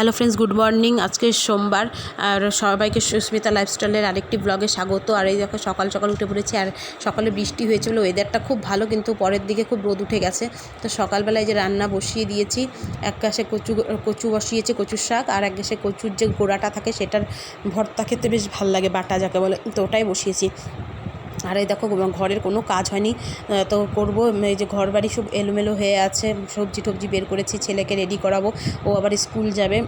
Hello friends, good morning. আজকে সোমবার, আর সবাইকে সুস্মিতা লাইফস্টাইলের আরেকটি ব্লগে স্বাগত। আর এই দেখো, সকাল সকাল উঠে পড়েছি, আর সকালে বৃষ্টি হয়েছিল ওয়েদারটা খুব ভালো, কিন্তু পরের দিকে খুব রোদ উঠে গেছে। তো সকালবেলায় যে রান্না বসিয়ে দিয়েছি, এক গ্যাসে কচু কচু বসিয়েছি, কচুর শাক, আর এক গ্যাসে কচুর যে গোড়াটা থাকে, সেটার ভর্তা খেতে বেশ ভালো লাগে, বাটা যাকে বলে। তো ওটাই বসিয়েছি। আর এই দেখো ঘরের কোনো কাজ হয়নি তো করব। এই যে ঘর বাড়ি সব এলোমেলো হয়ে আছে, সবজি টবজি বের করেছি, ছেলেকে রেডি করাবো। ও আবার স্কুল যাবে।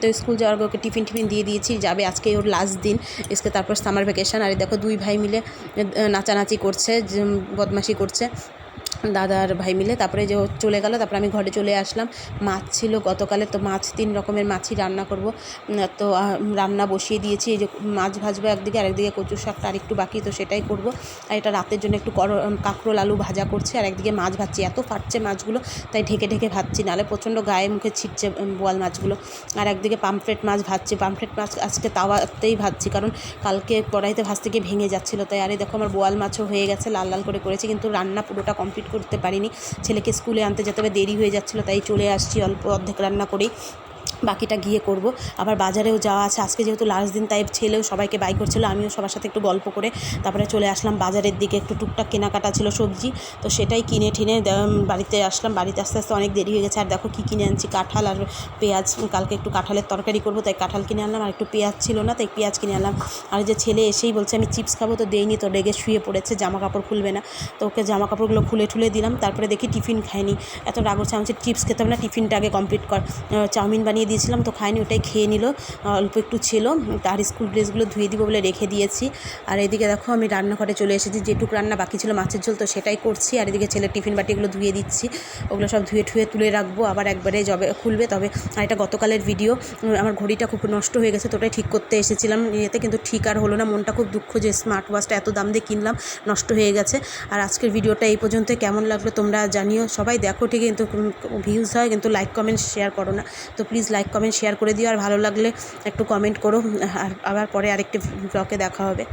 তো স্কুল যাওয়ার ওকে টিফিন টিফিন দিয়ে দিয়েছি, যাবে আজকে ওর লাস্ট দিন। আজকে তারপর সামার ভ্যাকেশান আর এই দেখো দুই ভাই মিলে নাচানাচি করছে বদমাশি করছে। দাদা আর ভাই মিলে তারপরে যে চলে গেল, তারপরে আমি ঘরে চলে আসলাম। মাছ ছিল, গতকালে তো মাছ, তিন রকমের মাছই রান্না করব। তো রান্না বসিয়ে দিয়েছি, এই যে মাছ ভাজবো একদিকে আর একদিকে কচুর শাকটা আরেকটু বাকি, তো সেটাই করব। আর এটা রাতের জন্য একটু কর কাঁকরোল আলু ভাজা করছি, আর একদিকে মাছ ভাজছি। এত ফাটছে মাছগুলো, তাই ঢেকে ঢেকে ভাজছি নাহলে প্রচণ্ড গায়ে মুখে ছিটছে বোয়াল মাছগুলো। আর একদিকে পামফ্রেট মাছ ভাজছি, পামফ্রেট মাছ আজকে তাওয়াতেই ভাজছি, কারণ কালকে কড়াইতে ভাজতে গিয়ে ভেঙে যাচ্ছিল। তাই আরে দেখো, আমার বোয়াল মাছও হয়ে গেছে, লাল লাল করে করেছি, কিন্তু রান্না পুরোটা কমপ্লিট করতে পারিনি। ছেলেকে স্কুলে আনতে যেতে হবে, দেরি হয়ে যাচ্ছিল, তাই চলে আসছি, অল্প অর্ধেক রান্না করেই। বাকিটা গিয়ে করব। আবার বাজারেও যাওয়া আছে। আজকে যেহেতু লাস্ট দিন তাই ছেলেও সবাইকে বাই করছিল, আমিও সবার সাথে একটু গল্প করে তারপরে চলে আসলাম বাজারের দিকে। একটু টুকটাক কেনাকাটা ছিল সবজি, তো সেটাই কিনে ঠিনে বাড়িতে আসলাম। বাড়িতে আস্তে আস্তে অনেক দেরি হয়ে গেছে। আর দেখো কী কিনে আনছি, কাঁঠাল আর পেঁয়াজ। কালকে একটু কাঁঠালের তরকারি করব, তাই কাঁঠাল কিনে আনলাম আর একটু পেঁয়াজ ছিল না, তাই পেঁয়াজ কিনে আনলাম। আর যে ছেলে এসেই বলছে, আমি চিপস খাব তো দেইনি, তো রেগে শুয়ে পড়েছে জামা কাপড় খুলবে না। তো ওকে জামা কাপড়গুলো খুলে ঠুলে দিলাম। তারপরে দেখি টিফিন খায়নি। এত রাগ হচ্ছে, আমি চিপস খেতে হবে না, টিফিনটা আগে কমপ্লিট কর। চাউমিন বানিয়ে দিয়েছিলাম তো খায়নি ওটাই খেয়ে নিল। অল্প একটু ছিল, তার স্কুল ড্রেসগুলো ধুয়ে দিব বলে রেখে দিয়েছি। আর এদিকে দেখো, আমি রান্নাঘরে চলে এসেছি, যেটুকু রান্না বাকি ছিল মাছের ঝোল তো সেটাই করছি। আর এদিকে ছেলের টিফিন বাটিগুলো ধুয়ে দিচ্ছি, ওগুলো সব ধুয়ে ঠুয়ে তুলে রাখব, আবার একবারে জবে খুলবে তবে। আর এটা গতকালের ভিডিও আমার ঘড়িটা খুব নষ্ট হয়ে গেছে তো ওটাই ঠিক করতে এসেছিলাম। এতে কিন্তু ঠিক আর হলো না, মনটা খুব দুঃখ যে স্মার্ট ওয়াচটা এত দাম দিয়ে কিনলাম, নষ্ট হয়ে গেছে। আর আজকের ভিডিওটা এই পর্যন্ত, কেমন লাগল তোমরা জানিও। সবাই দেখো ঠিক কিন্তু ভিউজ হয়, কিন্তু লাইক কমেন্ট শেয়ার করো না। তো প্লিজ লাইক কমেন্ট শেয়ার করে দিও। আর ভালো লাগলে একটু কমেন্ট করো। আর আবার পরে আরেকটি ব্লগে দেখা হবে।